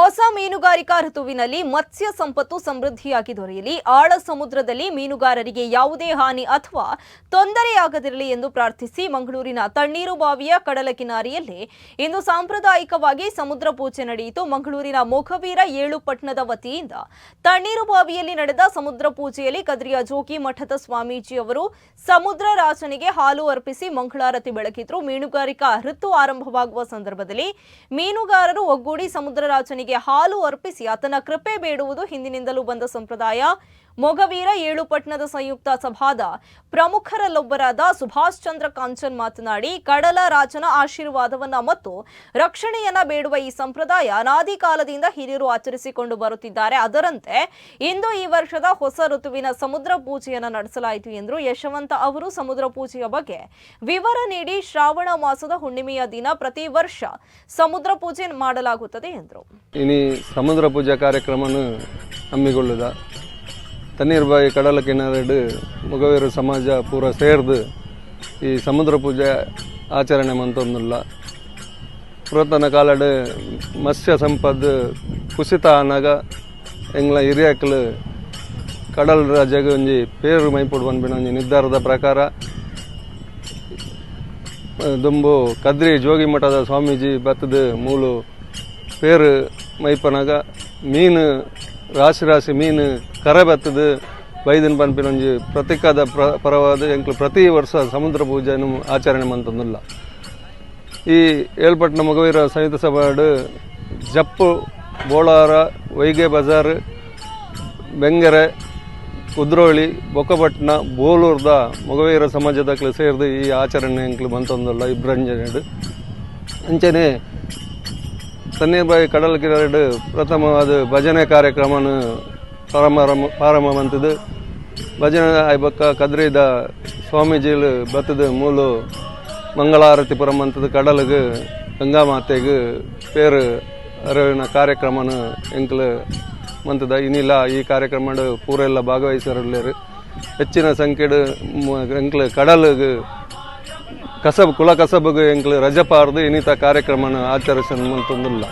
ಹೊಸ ಮೀನುಗಾರಿಕಾ ಋತುವಿನಲ್ಲಿ ಮತ್ಸ್ಯ ಸಂಪತ್ತು ಸಮೃದ್ಧಿಯಾಗಿ ದೊರೆಯಲಿ. ಆಳ ಸಮುದ್ರದಲ್ಲಿ ಮೀನುಗಾರರಿಗೆ ಯಾವುದೇ ಹಾನಿ ಅಥವಾ ತೊಂದರೆಯಾಗದಿರಲಿ ಎಂದು ಪ್ರಾರ್ಥಿಸಿ ಮಂಗಳೂರಿನ ತಣ್ಣೀರು ಬಾವಿಯ ಕಡಲ ಕಿನಾರಿಯಲ್ಲಿ ಇಂದು ಸಾಂಪ್ರದಾಯಿಕವಾಗಿ ಸಮುದ್ರ ಪೂಜೆ ನಡೆಯಿತು. ಮಂಗಳೂರಿನ ಮೊಘವೀರ ಏಳು ಪಟ್ಟಣದ ವತಿಯಿಂದ ತಣ್ಣೀರು ಬಾವಿಯಲ್ಲಿ ನಡೆದ ಸಮುದ್ರ ಪೂಜೆಯಲ್ಲಿ ಕದ್ರಿಯ ಜೋಗಿ ಮಠದ ಸ್ವಾಮೀಜಿ ಅವರು ಸಮುದ್ರ ರಾಜನಿಗೆ ಹಾಲು ಅರ್ಪಿಸಿ ಮಂಗಳಾರತಿ ಬೆಳಗಿದ್ರು ಮೀನುಗಾರಿಕಾ ಋತು ಆರಂಭವಾಗುವ ಸಂದರ್ಭದಲ್ಲಿ ಮೀನುಗಾರರು ಒಗ್ಗೂಡಿ ಸಮುದ್ರ ರಾಜನಿಗೆ ಹಾಲು ಅರ್ಪಿಸಿ ಆತನ ಕೃಪೆ ಬೇಡುವುದು ಹಿಂದಿನಿಂದಲೂ ಬಂದ ಸಂಪ್ರದಾಯ. ಮೊಗವೀರ ಏಳು ಪಟ್ಟಣದ ಸಂಯುಕ್ತ ಸಭಾದ ಪ್ರಮುಖರಲ್ಲೊಬ್ಬರಾದ ಸುಭಾಷ್ ಚಂದ್ರ ಕಾಂಚನ್ ಮಾತನಾಡಿ, ಕಡಲ ರಾಜನ ಆಶೀರ್ವಾದವನ್ನ ಮತ್ತು ರಕ್ಷಣೆಯನ್ನ ಬೇಡುವ ಈ ಸಂಪ್ರದಾಯ ಅನಾದಿ ಕಾಲದಿಂದ ಹಿರಿಯರು ಆಚರಿಸಿಕೊಂಡು ಬರುತ್ತಿದ್ದಾರೆ. ಅದರಂತೆ ಇಂದು ಈ ವರ್ಷದ ಹೊಸ ಋತುವಿನ ಸಮುದ್ರ ಪೂಜೆಯನ್ನ ನಡೆಸಲಾಯಿತು ಎಂದರು ಯಶವಂತ ಅವರು ಸಮುದ್ರ ಪೂಜೆಯ ಬಗ್ಗೆ ವಿವರ ನೀಡಿ ಶ್ರಾವಣ ಮಾಸದ ಹುಣ್ಣಿಮೆಯ ದಿನ ಪ್ರತಿ ವರ್ಷ ಸಮುದ್ರ ಪೂಜೆ ಮಾಡಲಾಗುತ್ತದೆ ಎಂದರು. ಇನಿ ಸಮುದ್ರ ಪೂಜಾ ಕಾರ್ಯಕ್ರಮನು ಹಮ್ಮಿಕೊಳ್ಳುದ. ತಣ್ಣೀರ್ಬಾಯಿ ಕಡಲ ಕಿನಾರಡು ಮುಗವೀರ ಸಮಾಜ ಪೂರ ಸೇರ್ದು ಈ ಸಮುದ್ರ ಪೂಜೆ ಆಚರಣೆ ಮಂತೊಂದುಲ್ಲ. ಪುರಾತನ ಕಾಲಡು ಮತ್ಸ್ಯ ಸಂಪದ್ ಕುಸಿತ ಆನಾಗ ಎಂಗ್ಲ ಹಿರಿಯಕ್ಕಲು ಕಡಲ್ ರಾಜಗ ಒಂಜಿ ಪೇರು ಮೈಪುಡು ಬಂದ್ಬಿಡ ಒಂಜಿ ನಿರ್ಧಾರದ ಪ್ರಕಾರ ದುಂಬು ಕದ್ರಿ ಜೋಗಿಮಠದ ಸ್ವಾಮೀಜಿ ಬತ್ತದ ಮೂಲು ಪೇರು ಮೈಪನಾಗ, ಮೀನು, ರಾಶಿ ರಾಶಿ ಮೀನು ಕರೆ ಬತ್ತದ, ಬೈದಿನ ಪನ್ಪಿನ ಒಂಜಿ ಪ್ರತಿಕಾದ ಪ್ರ, ಪರವಾದ ಎಂಕ್ಲು ಪ್ರತಿ ವರ್ಷ ಸಮುದ್ರ ಪೂಜೆಯನ್ನು ಆಚರಣೆ ಮಂತಂದಿಲ್ಲ. ಈ ಏಳ್ಪಟ್ಟಣ ಮಗವೀರ ಸಂಯುಕ್ತ ಸಭಾಡು ಜಪ್ಪು, ಬೋಳಾರ, ವೈಗೆ ಬಜಾರ್, ಬೆಂಗೆರೆ, ಕುದ್ರೋಳಿ ಬೊಕ್ಕಪಟ್ಟಣ ಬೋಲೂರ್ದ ಮೊಗವೀರ ಸಮಾಜದಕ್ಲು ಸೇರಿದು ಈ ಆಚರಣೆ ಎಂಕ್ಲು ಮಂತಂದಿಲ್ಲ ಇಬ್ರಂಜನೆಡು ಅಂಚನೆ ತಣ್ಣೀರ್ಬಾಯಿ ಕಡಲ ಪ್ರಥಮ ಪ್ರಥಮವಾದ ಭಜನೆ ಕಾರ್ಯಕ್ರಮ ಪ್ರಾರಂಭ ಪ್ರಾರಂಭ ಭಜನೆ ಆಯ್ಬಕ್ಕ ಕದ್ರಿದ ಸ್ವಾಮೀಜಿಲು ಬತ್ತದ ಮೂಲು ಮಂಗಳಾರತಿ ಪುರಮಂತದ ಕಡಲಿಗೆ ಗಂಗಾ ಮಾತೆಗೆ ಪೇರು ಅರಿವಿನ ಕಾರ್ಯಕ್ರಮನು ಎಂಕ್ಲು ಮಂತದ ಇನ್ನಿಲ್ಲ ಈ ಕಾರ್ಯಕ್ರಮ ಪೂರ ಎಲ್ಲ ಭಾಗವಹಿಸರಲ್ಲೇರು. ಹೆಚ್ಚಿನ ಸಂಖ್ಯೆಡು ಎಂಕ್ಲು ಕಡಲಿಗೆ ಕಸಬ್, ಕುಲ ಕಸಬಗ ಎಂಕ್ಲು ರಜಪಾರ್ದು ಇನ್ನಿತ ಕಾರ್ಯಕ್ರಮನ ಆಚರಿಸಲು